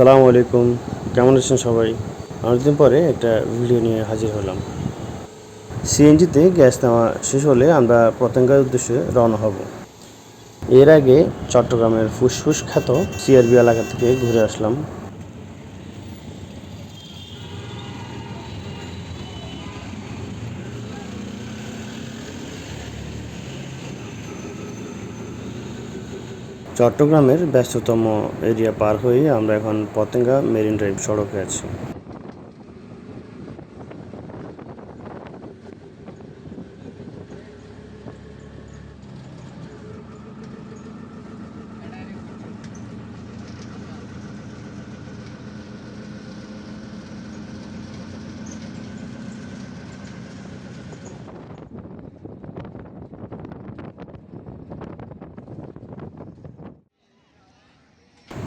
আসসালামু আলাইকুম। কেমন আছেন সবাই? অনেকদিন পরে একটা ভিডিও নিয়ে হাজির হলাম। সিএনজিতে গ্যাস নেওয়া শেষ হলে আমরা প্রত্যঙ্গার উদ্দেশ্যে রওনা হব। এর আগে চট্টগ্রামের ফুসফুস খ্যাত সিআরবি এলাকা থেকে ঘুরে আসলাম। চট্টগ্রামের ব্যস্ততম এরিয়া পার হয়ে আমরা এখন পতেঙ্গা মেরিন ড্রাইভ সড়কে আছি।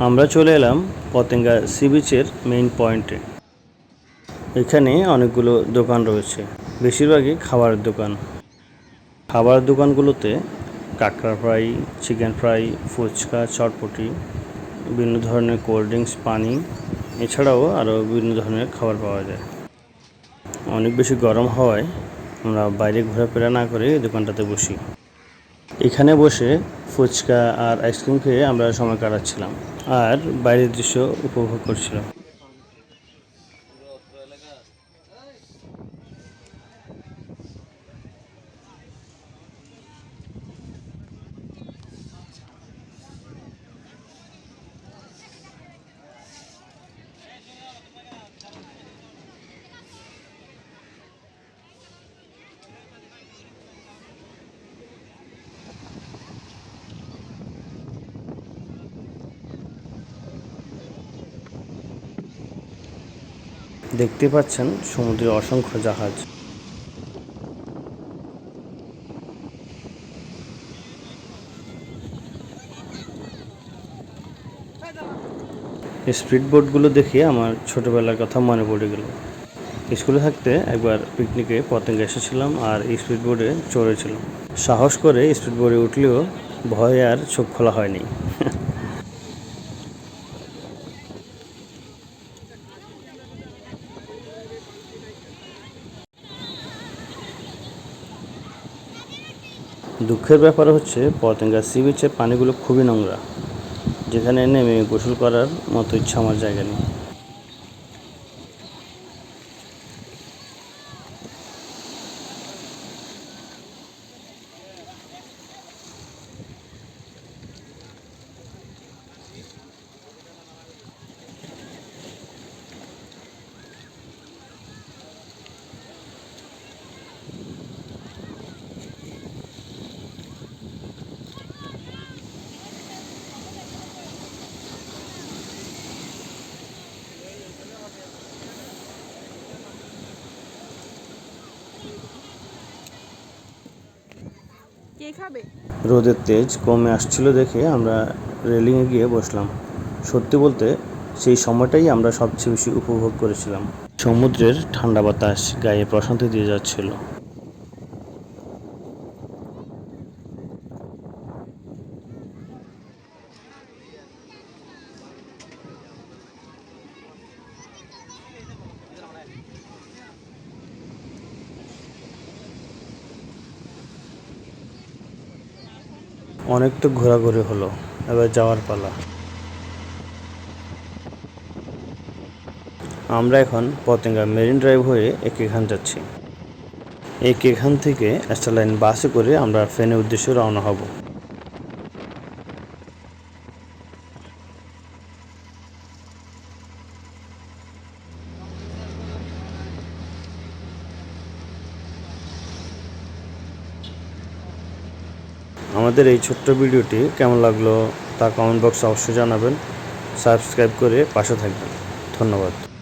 আমরা চলে এলাম পতেঙ্গা সি বিচের মেইন পয়েন্টে এখানে অনেকগুলো দোকান রয়েছে। বেশিরভাগই খাবারের দোকান। খাবারের দোকানগুলোতে কাঁকড়া ফ্রাই, চিকেন ফ্রাই, ফুচকা, চটপটি, বিভিন্ন ধরনের কোল্ড ড্রিঙ্কস, পানি, এছাড়াও আরও বিভিন্ন ধরনের খাবার পাওয়া যায়। অনেক বেশি গরম হওয়ায় আমরা বাইরে ঘোরাফেরা না করে দোকানটাতে বসি। এখানে বসে ফুচকা আর আইসক্রিম খেয়ে আমরা সময় কাটাচ্ছিলাম। আর বাইরের দৃশ্য উপভোগ করছিলাম। দেখতে পাচ্ছেন সমুদ্রে অসংখ্য জাহাজ। স্পিড বোটগুলো দেখে আমার ছোটবেলার কথা মনে পড়ে গেল। স্কুলে থাকতে একবার পিকনিকে পতেঙ্গা এসেছিলাম আর স্পিড বোর্ডে চড়েছিলাম। সাহস করে স্পিড বোর্ডে উঠলেও ভয়ে আর চোখ খোলা হয়নি। দুঃখের ব্যাপার হচ্ছে পতেঙ্গা সি বিচের পানিগুলো খুবই নোংরা, যেখানে নেমে গোসল করার মতো ইচ্ছা আমার জায়গা নেই। কে খাবে? রোদের তেজ কমে আসছিল দেখে আমরা রেলিংয়ে গিয়ে বসলাম। সত্যি বলতে সেই সময়টাই আমরা সবচেয়ে বেশি উপভোগ করেছিলাম। সমুদ্রের ঠান্ডা বাতাস গায়ে প্রশান্তি দিয়ে যাচ্ছিল। অনেক তো ঘোরাঘুরি হলো, এবার যাওয়ার পালা। আমরা এখন পতেঙ্গা মেরিন ড্রাইভ হয়ে একেখান যাচ্ছি। একেখান থেকে লাইন বাসে করে আমরা ফেনের উদ্দেশ্যে রওনা হব। আমাদের এই ছোট্ট ভিডিওটি কেমন লাগল তা কমেন্ট বক্সে অবশ্যই জানাবেন। সাবস্ক্রাইব করে পাশে থাকবেন। ধন্যবাদ।